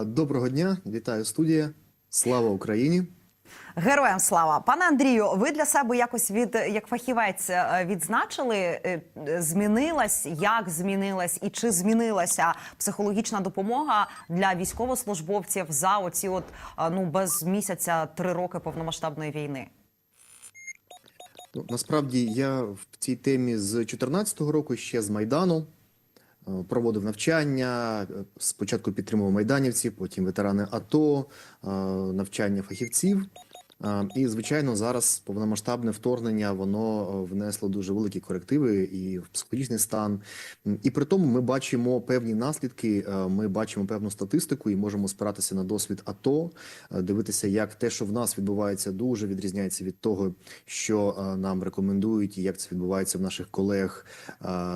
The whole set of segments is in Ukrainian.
Доброго дня, вітаю студія. Слава Україні! Героям слава, пане Андрію. Ви для себе якось від як фахівець е, відзначили, е, змінилась, як змінилась і чи змінилася психологічна допомога для військовослужбовців за оці от е, ну без місяця три роки повномасштабної війни? Ну, насправді я в цій темі з 2014 року, ще з Майдану, проводив навчання. е, Спочатку підтримував майданівців, потім ветерани АТО, е, навчання фахівців. І, звичайно, зараз повномасштабне вторгнення воно е, внесло дуже великі корективи і в психологічний стан. І при тому ми бачимо певні наслідки. е, Ми бачимо певну статистику і можемо спиратися на досвід АТО, е, дивитися, як те, що в нас відбувається, дуже відрізняється від того, що нам рекомендують, і як це відбувається в наших колег,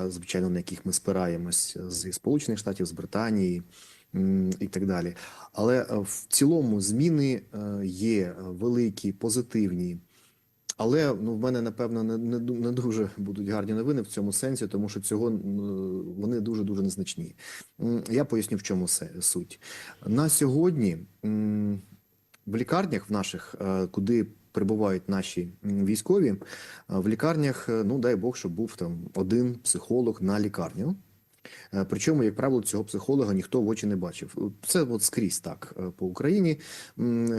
звичайно, на яких ми спираємось зі Сполучених Штатів, з Британії. І так далі, але е, в цілому зміни е, є великі, позитивні. Але ну в мене напевно не, не, не дуже будуть гарні новини в цьому сенсі, тому що цього вони дуже дуже незначні. Я поясню, в чому суть на сьогодні. В лікарнях в наших, е, куди прибувають наші військові, е, в лікарнях, е, ну дай Бог, щоб був там один психолог на лікарню. Е, Причому, як правило, цього психолога ніхто в очі не бачив. Це от скрізь так е, по Україні.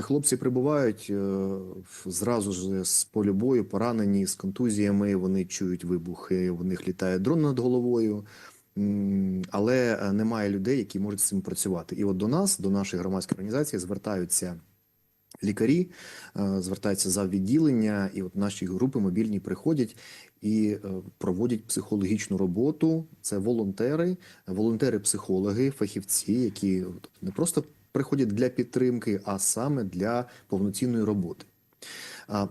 Хлопці прибувають е, зразу ж з полю бою, поранені з контузіями. Вони чують вибухи, у них літає дрон над головою. Але е, немає людей, які можуть з цим працювати. І от до нас, до нашої громадської організації, звертаються лікарі, е, звертаються за відділення, і от наші групи мобільні приходять і е, проводять психологічну роботу. Це волонтери, волонтери-психологи, фахівці, які не просто приходять для підтримки, а саме для повноцінної роботи.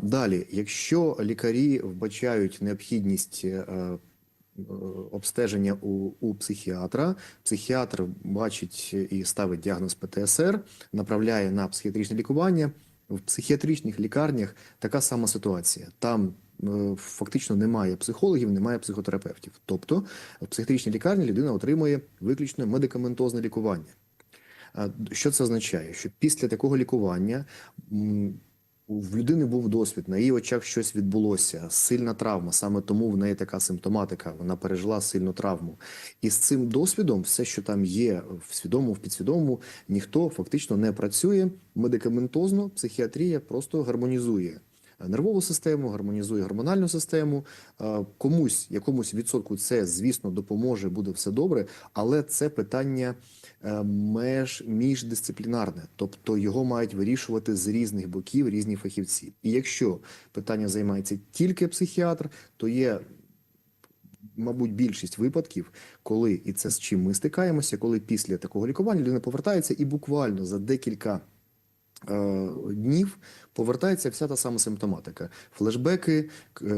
Далі, якщо лікарі вбачають необхідність е, обстеження у, у психіатра, психіатр бачить і ставить діагноз ПТСР, направляє на психіатричне лікування. В психіатричних лікарнях така сама ситуація. Там е, фактично немає психологів, немає психотерапевтів. Тобто в психіатричній лікарні людина отримує виключно медикаментозне лікування. Що це означає? Що після такого лікування в людини був досвід, на її очах щось відбулося, сильна травма. Саме тому в неї така симптоматика. Вона пережила сильну травму. І з цим досвідом, все, що там є в свідомому, в підсвідомому, ніхто фактично не працює медикаментозно. Психіатрія просто гармонізує нервову систему, гармонізує гормональну систему. Е, Комусь, якомусь відсотку, це звісно допоможе, буде все добре, але це питання меж міждисциплінарне, тобто його мають вирішувати з різних боків різні фахівці. І якщо питання займається тільки психіатр, то є. Мабуть, більшість випадків, коли і це з чим ми стикаємося, коли після такого лікування людина повертається і буквально за декілька е, днів повертається вся та сама симптоматика: флешбеки,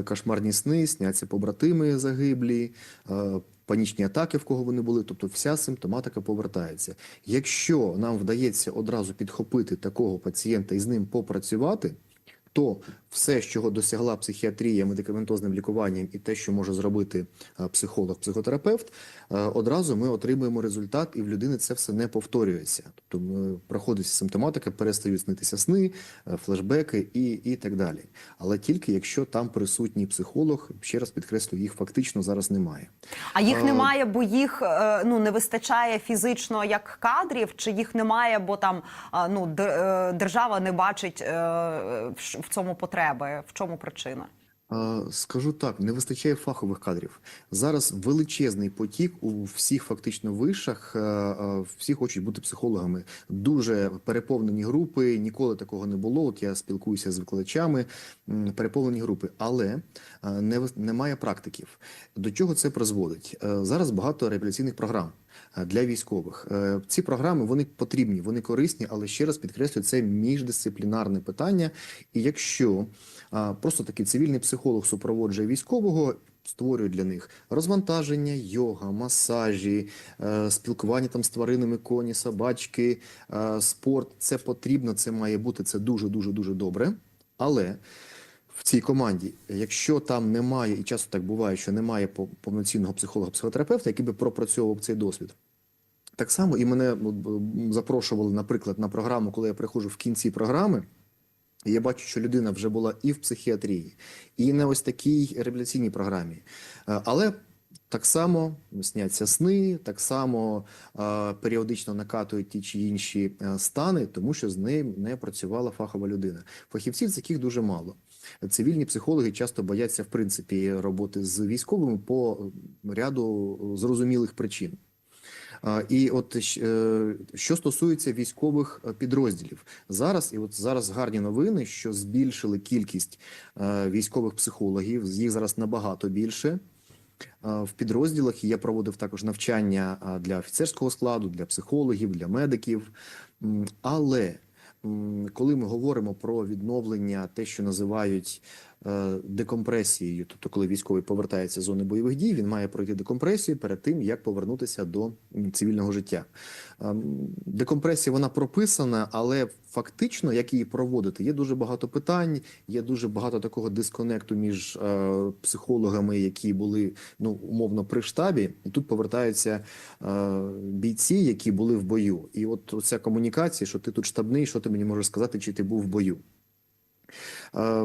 кошмарні сни, сняться побратими загиблі, е, панічні атаки, в кого вони були. Тобто, вся симптоматика повертається. Якщо нам вдається одразу підхопити такого пацієнта і з ним попрацювати. То все, чого досягла психіатрія медикаментозним лікуванням, і те, що може зробити е, психолог, психотерапевт, е, одразу ми отримуємо результат, і в людини це все не повторюється. Тобто ми, проходить симптоматика, перестають снитися сни, е, флешбеки і, і так далі. Але тільки якщо там присутній психолог, ще раз підкреслю, їх фактично зараз немає. А їх немає, бо їх е, ну не вистачає фізично як кадрів, чи їх немає, бо там е, ну е, держава не бачить е, в в цьому потреби. В чому причина? Е, Скажу так, не вистачає фахових кадрів. Зараз величезний потік у всіх фактично вишах. е, е, Всі хочуть бути психологами. Дуже переповнені групи. Ніколи такого не було. От я спілкуюся з викладачами. Переповнені групи, але не немає практиків. До чого це призводить? Зараз багато реабілітаційних програм для військових. Е, Ці програми вони потрібні, вони корисні, але ще раз підкреслюю, це міждисциплінарне питання. І якщо просто такий цивільний психолог супроводжує військового. Створює для них розвантаження, йога, масажі, е, спілкування там з тваринами, коні, собачки, е, спорт. Це потрібно, це має бути, це дуже дуже дуже добре. Але в цій команді, якщо там немає, і часто так буває, що немає по- повноцінного психолога-психотерапевта, який би пропрацьовував цей досвід, Так само і мене запрошували, наприклад, на програму, коли я приходжу в кінці програми. І я бачу, що людина вже була і в психіатрії, і на ось такій реабілітаційній програмі. Е, Але так само сняться сни, так само періодично накатують ті чи інші е, стани, тому що з ним не працювала фахова людина. Фахівців таких дуже мало. Цивільні психологи часто бояться в принципі роботи з військовими по ряду зрозумілих причин. І от е, що стосується військових е, підрозділів, зараз і от зараз гарні новини, що збільшили кількість е, військових психологів. Їх зараз набагато більше. В підрозділах я проводив також навчання для офіцерського складу, для психологів, для медиків. Але коли ми говоримо про відновлення, те, що називають декомпресією, тобто коли військовий повертається з зони бойових дій, він має пройти декомпресію перед тим, як повернутися до цивільного життя. Ем, Декомпресія вона прописана, але фактично, як її проводити, є дуже багато питань, є дуже багато такого дисконекту між е, психологами, які були ну умовно при штабі, і тут повертаються е, бійці, які були в бою. І от ця комунікація, що ти тут штабний, що ти мені можеш сказати, чи ти був в бою. Е,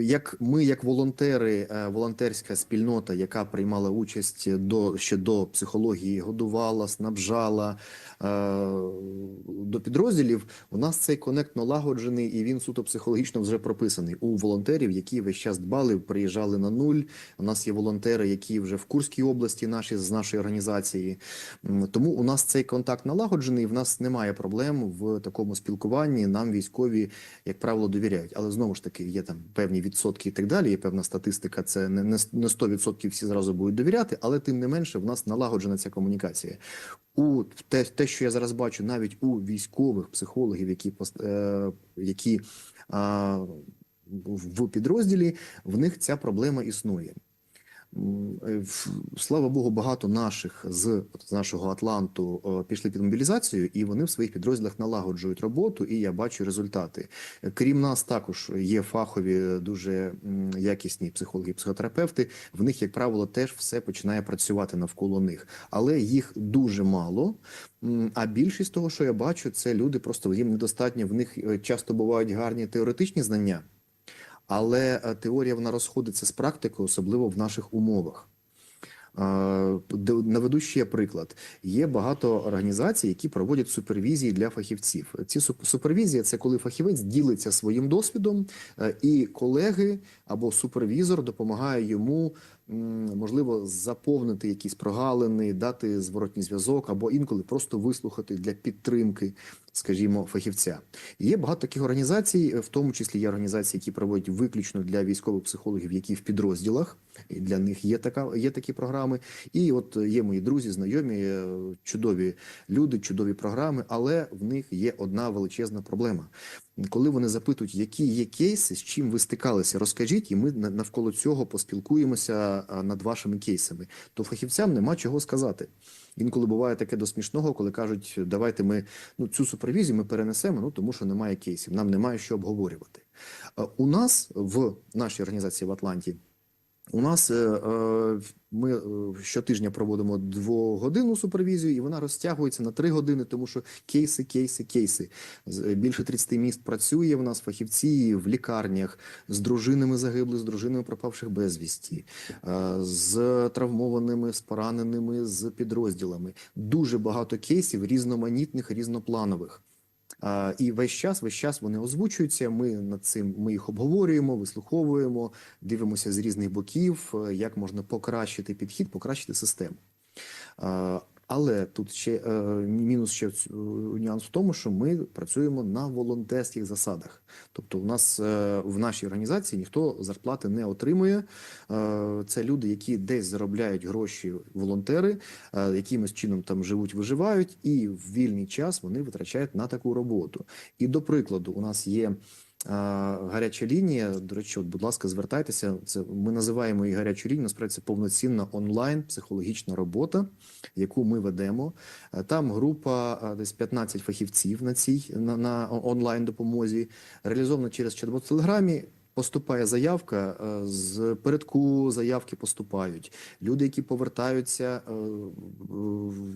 Як ми, як волонтери, е, волонтерська спільнота, яка приймала участь до ще до психології, годувала, снабжала е, до підрозділів, у нас цей конект налагоджений і він суто психологічно вже прописаний у волонтерів, які весь час дбали, приїжджали на нуль. У нас є волонтери, які вже в Курській області, наші з нашої організації. Тому у нас цей контакт налагоджений. В нас немає проблем в такому спілкуванні. Нам військові, як правило, довіряють. Але знову ж таки є там певні відсотки і так далі. Є певна статистика. Це не не не 100% всі зразу будуть довіряти, але тим не менше в нас налагоджена ця комунікація. У те, те, що я зараз бачу, навіть у військових психологів, які е, які в в підрозділі, в них ця проблема існує. Е, Слава Богу, багато наших з, з нашого Атланту пішли під мобілізацію, і вони в своїх підрозділах налагоджують роботу, і я бачу результати. Крім нас, також є фахові, дуже якісні психологи, психотерапевти. В них, як правило, теж все починає працювати навколо них, але їх дуже мало. А більшість того, що я бачу, це люди просто їм недостатньо. В них е, часто бувають гарні теоретичні знання. Але е, теорія вона розходиться з практикою, особливо в наших умовах. Е, Наведу ще приклад. Є багато організацій, які проводять супервізії для фахівців. Ці суп- супервізія це коли фахівець ділиться своїм досвідом, е, і колеги або супервізор допомагає йому, можливо, заповнити якісь прогалини, дати зворотній зв'язок, або інколи просто вислухати для підтримки, скажімо, фахівця. Є багато таких організацій, в тому числі є організації, які проводять виключно для військових психологів, які в підрозділах. Для них є така, є такі програми. І от є мої друзі, знайомі, е, чудові люди, чудові програми, але в них є одна величезна проблема. Коли вони запитують, які є кейси, з чим ви стикалися, розкажіть, і ми навколо цього поспілкуємося над вашими кейсами. То фахівцям нема чого сказати. Інколи буває таке до смішного, коли кажуть, давайте ми ну цю супервізію ми перенесемо, ну тому що немає кейсів, нам немає що обговорювати. У нас в нашій організації в Атланті. У нас е, е, ми е, щотижня проводимо двогодинну супервізію, і вона розтягується на три години, тому що кейси, кейси, кейси. Більше 30 міст працює в нас фахівці в лікарнях з дружинами загиблих, з дружинами пропавших безвісті, з травмованими, з пораненими, з підрозділами. Дуже багато кейсів різноманітних, різнопланових. І весь час, весь час вони озвучуються. Ми над цим ми їх обговорюємо, вислуховуємо, дивимося з різних боків, е, як можна покращити підхід, покращити систему. Але тут ще е, мінус ще нюанс в тому, що ми працюємо на волонтерських засадах. Тобто, у нас е, в нашій організації ніхто зарплати не отримує. Е, Це люди, які десь заробляють гроші, волонтери, е, якимось чином там живуть, виживають, і в вільний час вони витрачають на таку роботу. І до прикладу, у нас є. Гаряча лінія, до речі, от, будь ласка, звертайтеся. Це ми називаємо її гарячу лінію. Насправді це повноцінна онлайн психологічна робота, яку ми ведемо. Е, Там група е, десь 15 фахівців на цій на, на онлайн допомозі, реалізована через чат-бот в Телеграмі. Поступає заявка, е, з передку заявки поступають. Люди, які повертаються е,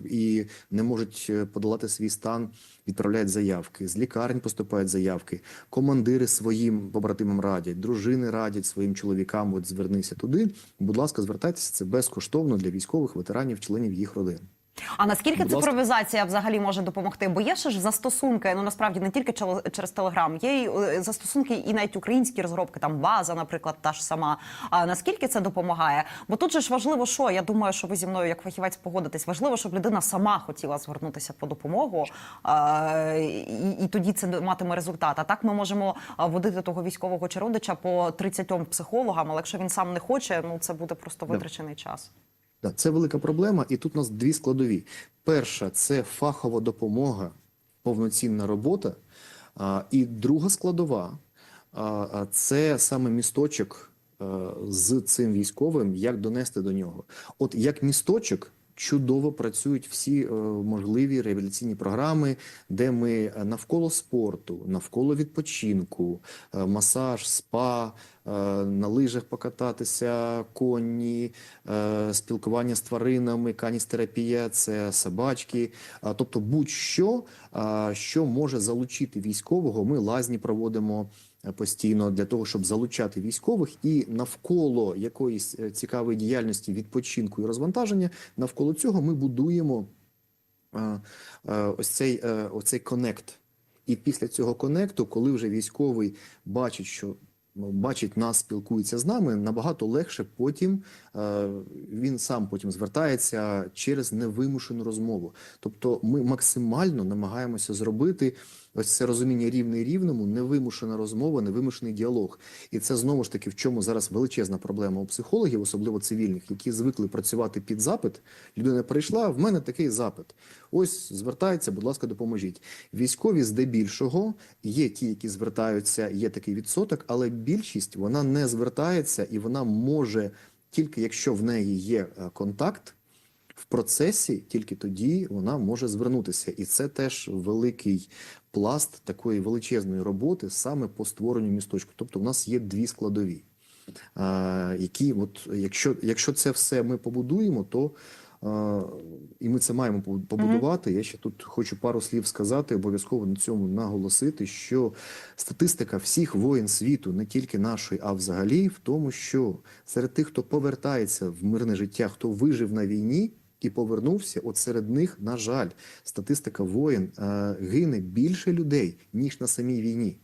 і не можуть е, подолати свій стан, відправляють заявки. З лікарень поступають заявки. Командири своїм побратимам радять, дружини радять своїм чоловікам. От звернися туди. Будь ласка, звертайтеся. Це безкоштовно для військових ветеранів, членів їх родин. А наскільки цифровізація взагалі може допомогти? Бо є ще ж застосунки, ну насправді не тільки через Телеграм, є й е, застосунки і навіть українські розробки, там база, наприклад, та ж сама. А наскільки це допомагає? Бо тут же ж важливо, що я думаю, що ви зі мною як фахівець погодитесь. Важливо, щоб людина сама хотіла звернутися по допомогу, а, і, і тоді це матиме результат. А так ми можемо водити того військового чи родича по 30 психологам, але якщо він сам не хоче, ну це буде просто витрачений час. Це велика проблема, і тут у нас дві складові. Перша це фахова допомога, повноцінна робота. І друга складова це саме місточок а, з цим військовим, як донести до нього. От як місточок. Чудово працюють всі е, можливі реабілітаційні програми, де ми е, навколо спорту, навколо відпочинку, е, масаж, спа, на лижах покататися, коні, спілкування з тваринами, каністерапія, це собачки. Тобто, будь-що, що може залучити військового, ми лазні проводимо постійно для того, щоб залучати військових, і навколо якоїсь е, цікавої діяльності, відпочинку і розвантаження, навколо цього ми будуємо е, е, ось цей оцей конект. І після цього конекту, коли вже військовий бачить, що бачить нас, спілкується з нами, набагато легше потім він сам потім звертається через невимушену розмову. Тобто, ми максимально намагаємося зробити ось це розуміння рівний рівному, невимушена розмова, невимушений діалог. І це знову ж таки в чому зараз величезна проблема у психологів, особливо цивільних, які звикли працювати під запит. Людина прийшла, в мене такий запит. Ось звертається, будь ласка, допоможіть. Військові здебільшого є ті, які звертаються, є такий відсоток, але більшість вона не звертається і вона може тільки якщо в неї є е, контакт. В процесі тільки тоді вона може звернутися, і це теж великий пласт такої величезної роботи саме по створенню місточку. Тобто, у нас є дві складові, які, от якщо, якщо це все ми побудуємо, то і ми це маємо побу- побудувати. Я ще тут хочу пару слів сказати, обов'язково на цьому наголосити, що статистика всіх воєн світу, не тільки нашої, а взагалі, в тому, що серед тих, хто повертається в мирне життя, хто вижив на війні. І повернувся. От серед них, на жаль, статистика воїн е, гине більше людей ніж на самій війні.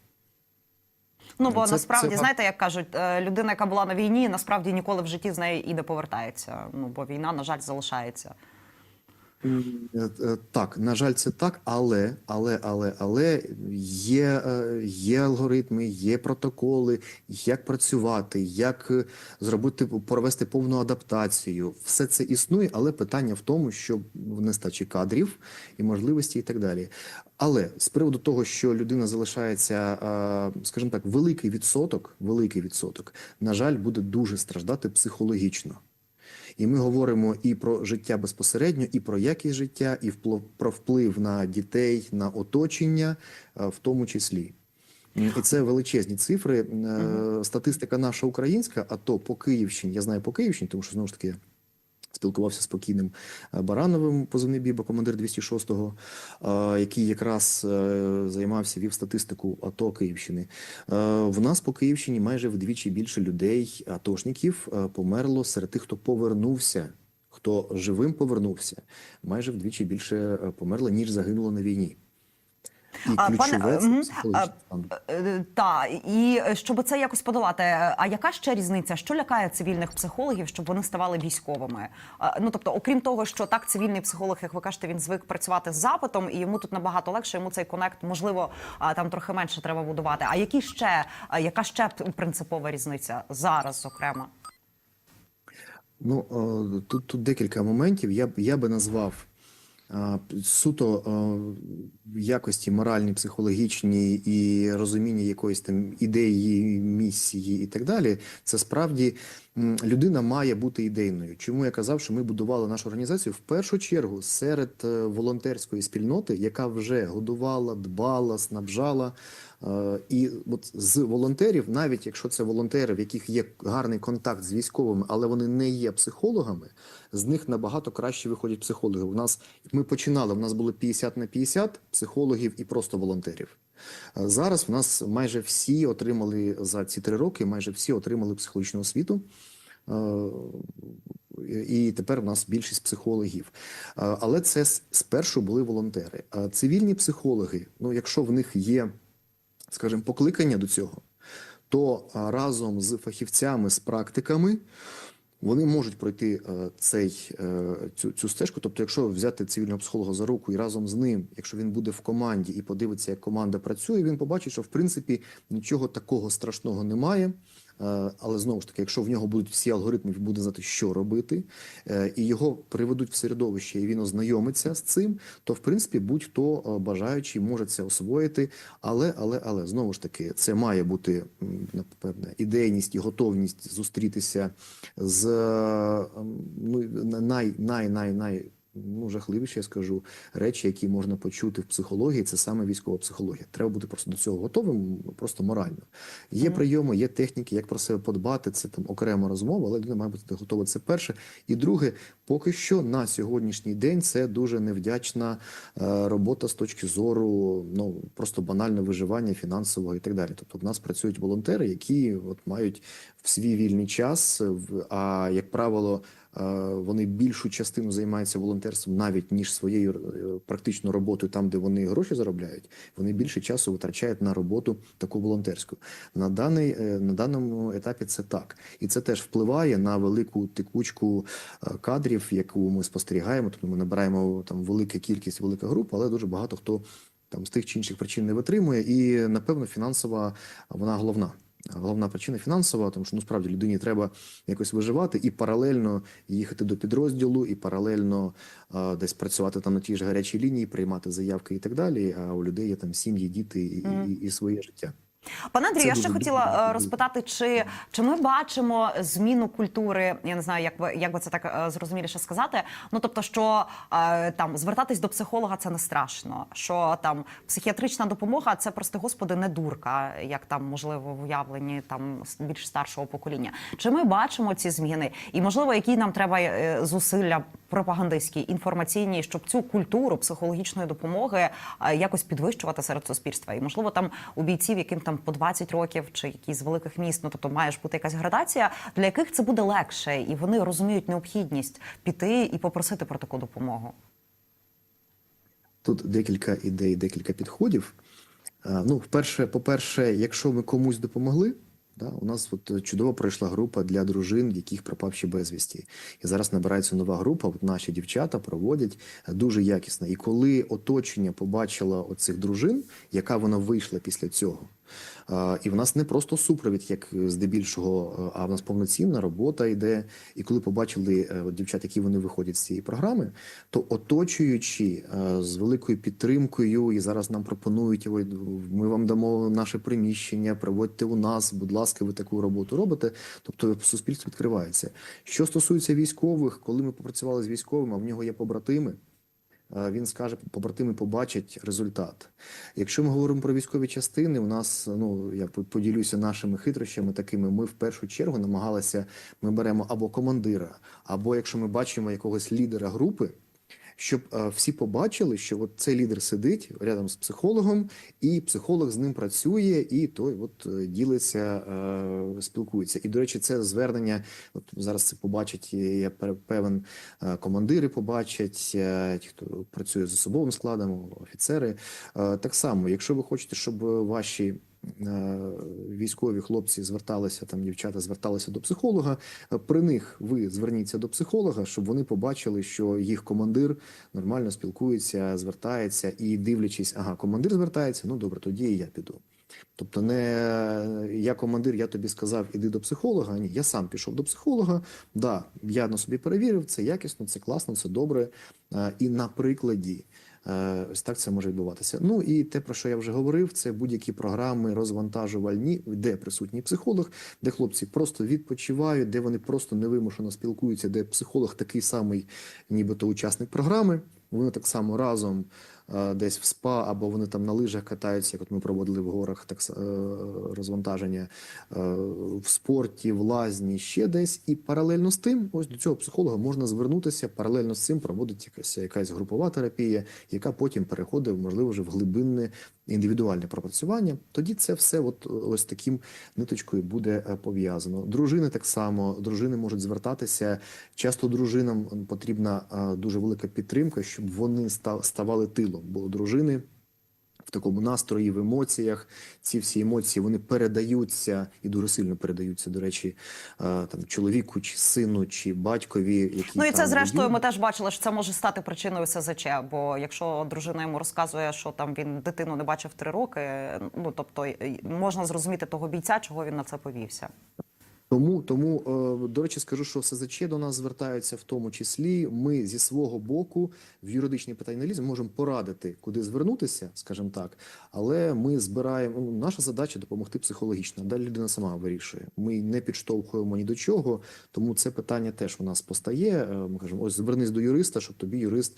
Ну бо Це- насправді це- знаєте, як кажуть, е, людина, яка була на війні, насправді ніколи в житті з неї і не повертається. Ну бо війна, на жаль, залишається. Е, е, Так, на жаль, це так, але, але, але, але є, е, є алгоритми, є протоколи, як працювати, як зробити, провести повну адаптацію. Все це існує, але питання в тому, що в нестачі кадрів і можливості, і так далі. Але з приводу того, що людина залишається, скажімо так, великий відсоток, великий відсоток, на жаль, буде дуже страждати психологічно. І ми говоримо і про життя безпосередньо, і про якість життя, і вплив про вплив на дітей, на оточення, е, в тому числі. І це величезні цифри. Е, Статистика наша українська, а то по Київщині, я знаю по Київщині, тому що знову ж таки спілкувався з покійним е, Барановим, позивний Біба, командир 206-го, е, який якраз е, займався, вів статистику АТО Київщини. В нас по Київщині майже вдвічі більше людей, атошників, померло серед тих, хто повернувся. Хто живим повернувся, майже вдвічі більше померло, ніж загинуло на війні. І А, пане, це психологічний стан. Е, Та і е, щоб це якось подолати. е, А яка ще різниця? Що лякає цивільних психологів, щоб вони ставали військовими? Е, Ну тобто, окрім того, що так цивільний психолог, як ви кажете, він звик працювати з запитом, і йому тут набагато легше. Йому цей конект можливо там трохи менше треба будувати. А які ще яка ще принципова різниця зараз, зокрема? Ну е, тут, тут декілька моментів. Я б я би назвав е, суто якості моральні, психологічні і розуміння якоїсь там ідеї, місії і так далі. Це справді людина має бути ідейною. Чому я казав, що ми будували нашу організацію в першу чергу серед е, волонтерської спільноти, яка вже годувала, дбала, снабжала І от з волонтерів, навіть якщо це волонтери, в яких є гарний контакт з військовими, але вони не є психологами, з них набагато краще виходять психологи. У нас ми починали. У нас було 50 на 50 психологів і просто волонтерів. Е, Зараз в нас майже всі отримали за ці три роки, майже всі отримали психологічну освіту. Е, І тепер в нас більшість психологів. Е, Але це спершу були волонтери. А цивільні психологи, ну якщо в них є, скажімо, покликання до цього, то разом з фахівцями, з практиками, вони можуть пройти е, цей, е, цю, цю стежку. Тобто, якщо взяти цивільного психолога за руку і разом з ним, якщо він буде в команді і подивиться, як команда працює, він побачить, що в принципі нічого такого страшного немає. Е, Але знову ж таки, якщо в нього будуть всі алгоритми, він буде знати, що робити, е, і його приведуть в середовище, і він ознайомиться з цим, то в принципі будь-хто е, бажаючий може це освоїти. Але, але, але знову ж таки, це має бути напевне ідейність і готовність зустрітися з ну най, най, най, най ну, жахливіші, я скажу, речі, які можна почути в психології, це саме військова психологія. Треба бути просто до цього готовим, просто морально. Є прийоми, є техніки, як про себе подбати. Це там окрема розмова, але людина має бути готова. Це перше. І друге, поки що на сьогоднішній день це дуже невдячна е, робота з точки зору ну просто банальне виживання фінансового і так далі. Тобто, в нас працюють волонтери, які от мають в свій вільний час, а як правило. Е, Вони більшу частину займаються волонтерством навіть ніж своєю е, практично роботою, там де вони гроші заробляють. Вони більше часу витрачають на роботу таку волонтерську. На даний е, на даному етапі це так, і це теж впливає на велику текучку кадрів, яку ми спостерігаємо. Тобто ми набираємо там велика кількість, велика група, але дуже багато хто там з тих чи інших причин не витримує. І напевно фінансова вона головна. Головна причина фінансова, тому що ну справді людині треба якось виживати і паралельно їхати до підрозділу, і паралельно а, десь працювати там на тій ж гарячій лінії, приймати заявки і так далі. А у людей є там сім'ї, діти і, і, і своє життя. Пане Андрію, я ще хотіла е, розпитати, чи, чи ми бачимо зміну культури? Я не знаю, як би як би це так е, зрозуміліше сказати. Ну тобто, що е, там звертатись до психолога це не страшно. Що там психіатрична допомога це прости господи, не дурка, як там можливо в уявленні там більш старшого покоління. Чи ми бачимо ці зміни? І можливо, які нам треба зусилля пропагандистські, інформаційні, щоб цю культуру психологічної допомоги якось підвищувати серед суспільства? І можливо, там у бійців, яким там по 20 років, чи які з великих міст, ну тобто має ж бути якась градація, для яких це буде легше, і вони розуміють необхідність піти і попросити про таку допомогу. Тут декілька ідей, декілька підходів. Ну, вперше, по-перше, якщо ми комусь допомогли, да, у нас от чудово пройшла група для дружин, яких пропав ще безвісті. І зараз набирається нова група. От наші дівчата проводять е, дуже якісно. І коли оточення побачило оцих дружин, яка вона вийшла після цього. І в нас не просто супровід, як здебільшого, а в нас повноцінна робота йде. І коли побачили е, от дівчат, які вони виходять з цієї програми, то оточуючи е, з великою підтримкою, і зараз нам пропонують «Ой, ми вам дамо наше приміщення, проводьте у нас, будь ласка, ви таку роботу робите. Тобто суспільство відкривається. Що стосується військових, коли ми попрацювали з військовим, а в нього є побратими. Е, Він скаже, побратими побачать результат. Якщо ми говоримо про військові частини, у нас ну я по- поділюся нашими хитрощами такими. Ми в першу чергу намагалися. Ми беремо або командира, або якщо ми бачимо якогось лідера групи, щоб е, всі побачили, що от цей лідер сидить рядом з психологом, і психолог з ним працює, і той от е, ділиться, е, спілкується. І до речі, це звернення. От зараз це побачать. Я певен, командири побачать, ті, хто працює з особовим складом, офіцери. Так само, якщо ви хочете, щоб ваші військові хлопці зверталися там, дівчата зверталися до психолога. е, При них ви зверніться до психолога, щоб вони побачили, що їх командир нормально спілкується, звертається і дивлячись, ага, командир звертається. Ну добре, тоді і я піду. Тобто, не я командир, я тобі сказав, іди до психолога. Ні, я сам пішов до психолога. Да, я на собі перевірив, це якісно, це класно, це добре. Е, І на прикладі е, ось так це може відбуватися. Ну і те, про що я вже говорив, це будь-які програми розвантажувальні, де присутній психолог, де хлопці просто відпочивають, де вони просто невимушено спілкуються, де психолог такий самий, нібито учасник програми. Вони так само разом е, десь в спа, або вони там на лижах катаються, як от ми проводили в горах так е, розвантаження е, в спорті, в лазні, ще десь. І паралельно з тим, ось до цього психолога можна звернутися. Паралельно з цим проводить якась, якась групова терапія, яка потім переходить, можливо, вже в глибинне індивідуальне пропрацювання. Тоді це все, от ось таким ниточкою буде е, пов'язано. Дружини так само, дружини можуть звертатися. Часто дружинам потрібна е, дуже велика підтримка, щоб вони ставали тилом, бо дружини. В такому настрої, в емоціях ці всі емоції вони передаються і дуже сильно передаються. До речі, е, там чоловіку, чи сину, чи батькові. Які Ну і це зрештою. воюють. Ми теж бачили, що це може стати причиною СЗЧ. Бо якщо дружина йому розказує, що там він дитину не бачив три роки, ну тобто можна зрозуміти того бійця, чого він на це повівся. Тому, тому е, до речі, скажу, що СЗЧ до нас звертаються в тому числі. Ми зі свого боку в юридичні питання ліземо, можемо порадити, куди звернутися, скажімо так. Але ми збираємо. ну, Наша задача допомогти психологічно. Далі людина сама вирішує. Ми не підштовхуємо ні до чого. Тому це питання теж у нас постає. Е, Ми кажемо, ось звернись до юриста, щоб тобі юрист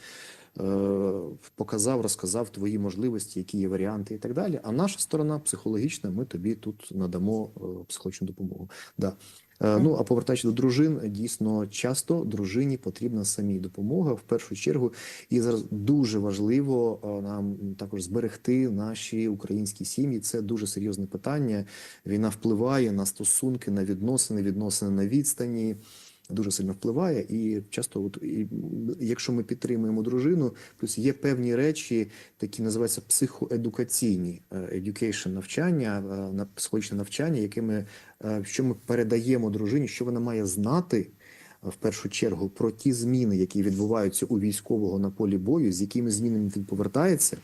показав, розказав твої можливості, які є варіанти і так далі. А наша сторона психологічна, ми тобі тут надамо е, психологічну допомогу. Да. Е, Ну а повертаючи до дружин, дійсно часто дружині потрібна самій допомога в першу чергу. І зараз дуже важливо е, нам також зберегти наші українські сім'ї. Це дуже серйозне питання. Війна впливає на стосунки, на відносини, відносини на відстані. Дуже сильно впливає, і часто, от і, якщо ми підтримуємо дружину, плюс є певні речі, такі називаються психоедукаційні е, education навчання, е, на психологічне навчання, якими е, що ми передаємо дружині, що вона має знати в першу чергу про ті зміни, які відбуваються у військового на полі бою, з якими змінами він повертається,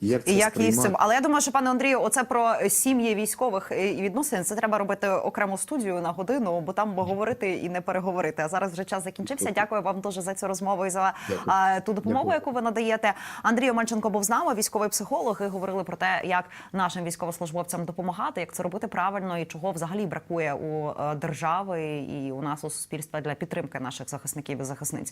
як це І як з цим, але я думаю, що пане Андрію, оце про сім'ї військових і відносин. Це треба робити окрему студію на годину, бо там говорити і не переговорити. А зараз вже час закінчився. Дякую вам дуже за цю розмову і за Дякую. ту допомогу, Дякую. яку ви надаєте. Андрій Омельченко був з нами, військовий психолог. І говорили про те, як нашим військовослужбовцям допомагати, як це робити правильно і чого взагалі бракує у е, держави і у нас у суспільства для підтримки наших захисників і захисниць.